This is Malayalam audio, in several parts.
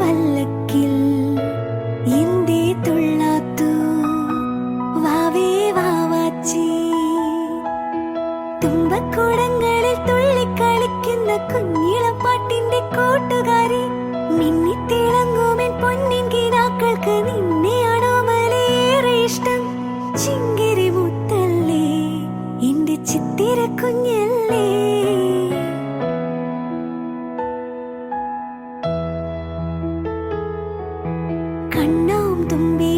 പല്ലക്കിൽ. എന്തേ തുള്ളാത്തു? വാവേ വാവാച്ചി. തുമ്പക്കൂടങ്ങളിൽ തുള്ളിക്കളിക്കുന്ന കുഞ്ഞിളം പാട്ടിന്റെ കൂട്ടുകാരി മിന്നിത്തിളങ്ങുമെൻ ചിത്തിര കുഞ്ഞല്ലേ? കണ്ണാം തുമ്പി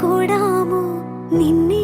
కూడాము నిన్నే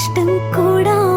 ఇష్టం కూడా